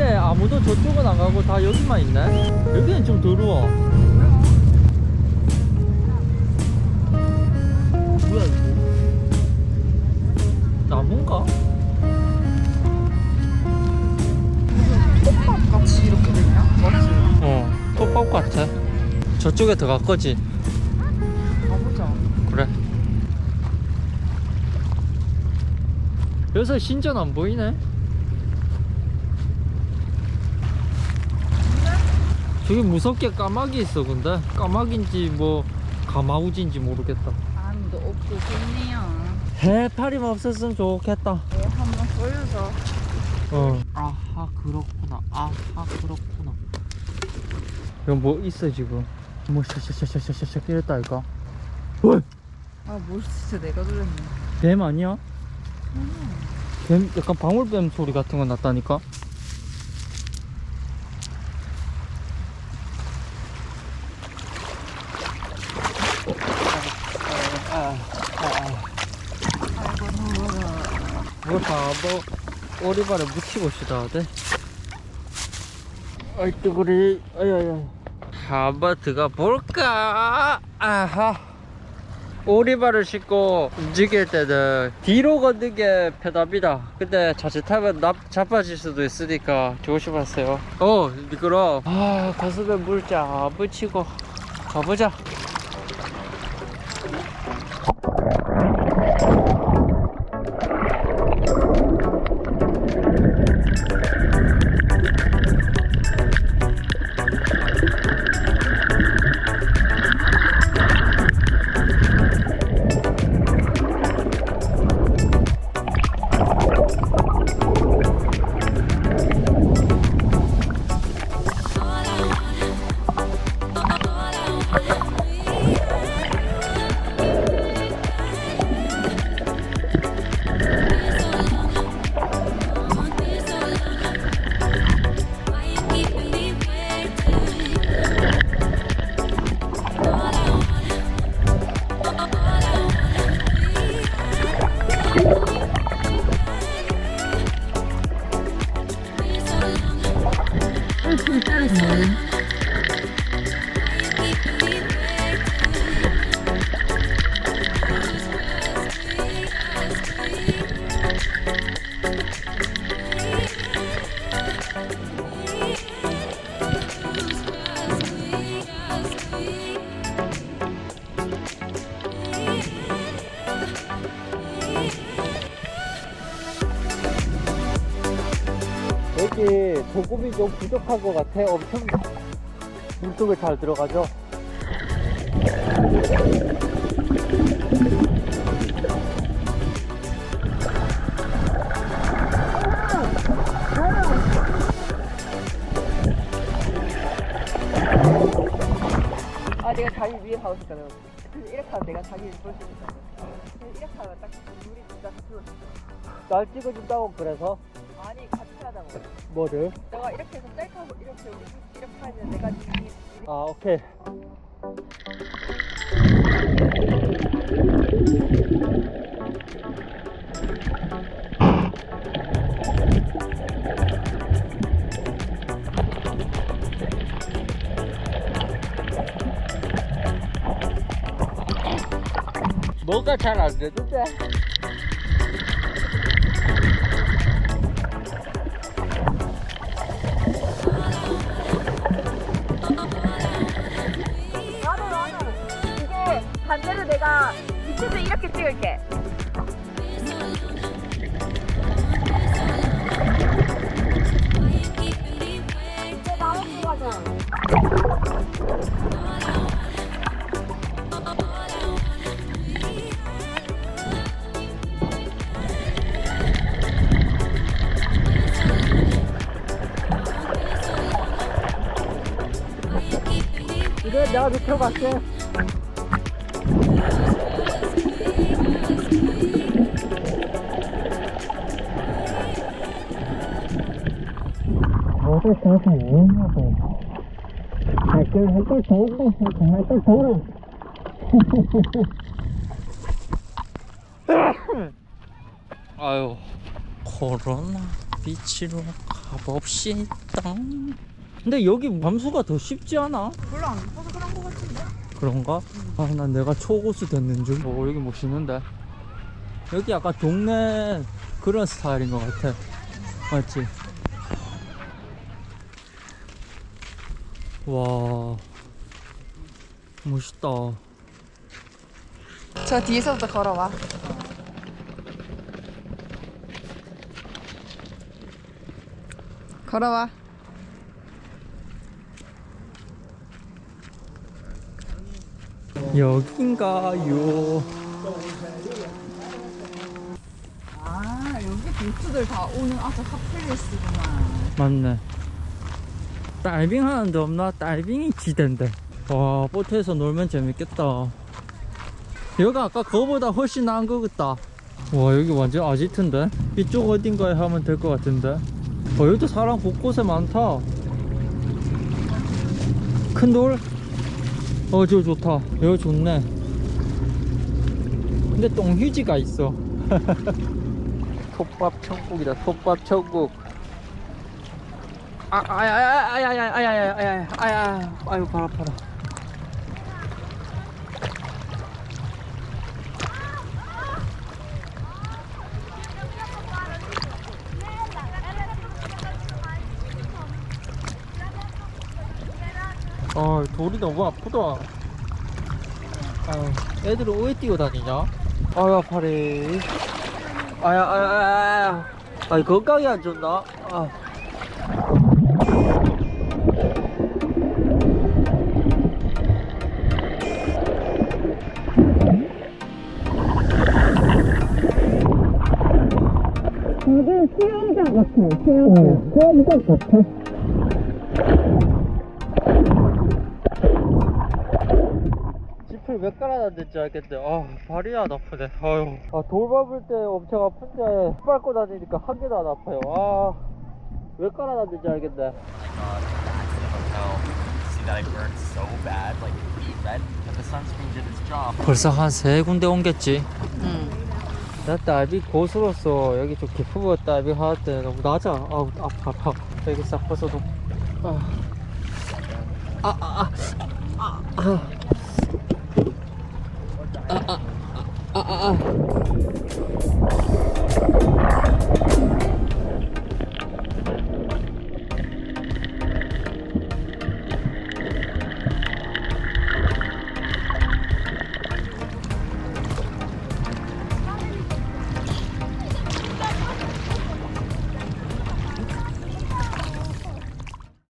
근데 아무도 저쪽은 안 가고 다 여기만 있네? 여기는 좀 더러워. 뭐야, 이거? 나무인가? 톱밥 같이 이렇게 되냐? 맞지? 어, 톱밥 같아. 저쪽에 더 갈 거지? 가보자. 그래. 여기서 신전 안 보이네? 저기 무섭게 까마귀 있어 근데 까마귀인지 뭐 가마우지인지 모르겠다 사람도 없고 좋네요. 해파리만 없었으면 좋겠다 네, 한번 보여줘. 어 아하 그렇구나 아하 그렇구나 이건 뭐 있어 지금 뭐 샤샤샤샤샤샤 이랬다 이까 왜? 아, 뭘 진짜 내가 들렸네. 뱀 아니야? 뱀 약간 방울뱀 소리 같은 거 났다니까 아이고, 더워라. 뭐 바보 오리발에 묻히고 싶다 하대 아이 뜨거리 아야야 한번 들어가 볼까? 아하. 오리발을 신고 움직일 때는 뒤로 걷는 게 편합니다. 근데 자칫하면 납 자빠질 수도 있으니까 조심하세요. 어 미끄러 아 가슴에 물자 묻히고 가보자 소금이 좀 부족한 것 같아. 엄청 물속에 잘 들어가죠. 아, 내가 자기 위에 가고 싶다, 내가. 이렇게 하면 내가 자기를 볼 수 있다. 근데 이렇게 하면 딱 물이 진짜 들어있어. 날 찍어준다고 그래서 아니, 같이 하자고. 뭐를? 내가 이렇게 해서 셀카고 이렇게 이렇게 하면 내가 니 아 오케이. 뭐가 잘 안 되는데? 반대로 내가 밑에서 이렇게 찍을게. 이제 나오는 거잖아. 이래 내가 밑으로 갈게. 어디 가서 뭐냐고. 할걸 할걸 더운다 할걸 더워. 아유 코로나. 비치로 가봅시다. 근데 여기 밤수가 더 쉽지 않아? 별로 안 예뻐서 그런 거 같은데? 그런가? 아, 난 내가 초고수 됐는 줄. 오, 여기 멋있는데. 여기 약간 동네 그런 스타일인 것 같아. 맞지? 와, 멋있다. 저 뒤에서부터 걸어와. 걸어와. 여긴가요? 아 여기 보트들 다 오는 아주 핫플레이스구나. 맞네. 다이빙 하는데 없나? 다이빙이 지대인데. 와, 보트에서 놀면 재밌겠다. 여기 아까 그거보다 훨씬 나은 것 같다. 와, 여기 완전 아지트인데? 이쪽 어딘가에 하면 될 것 같은데? 어, 여기도 사람 곳곳에 많다. 큰 돌? 어, 저 좋다. 여기 좋네. 근데 똥휴지가 있어. 톱밥 천국이다, 톱밥 천국. 아, 아야, 아야, 아야, 아야, 아야, 아야, 아야, 아유, 발 아파라. 아, 돌이 너무 아프다. 아유, 애들은 왜 뛰어다니냐? 아유, 아파래. 아야, 아야, 아야, 아야. 아니, 건강이 안 좋나? 아. 여기는 수영장 같아요. 수영장. 응, 수영장 같아. 지풀 몇 가락 안 됐지 알겠대. 아 발이 안 아프네. 아유. 아 돌밟을 때 엄청 아픈데 밟고 다니니까 한 개도 안 아파요. 아왜 가락 안 됐지 알겠네. 벌써 한 세 군데 옮겼지. 응. 나 다이빙 고수로서 여기 좀 깊은 거 다이빙 할때 너무 낮아. 아우, 아파, 아파. 여기 싹 벗어도. 아, 아, 아, 아, 아, 아. 아, 아, 아, 아, 아.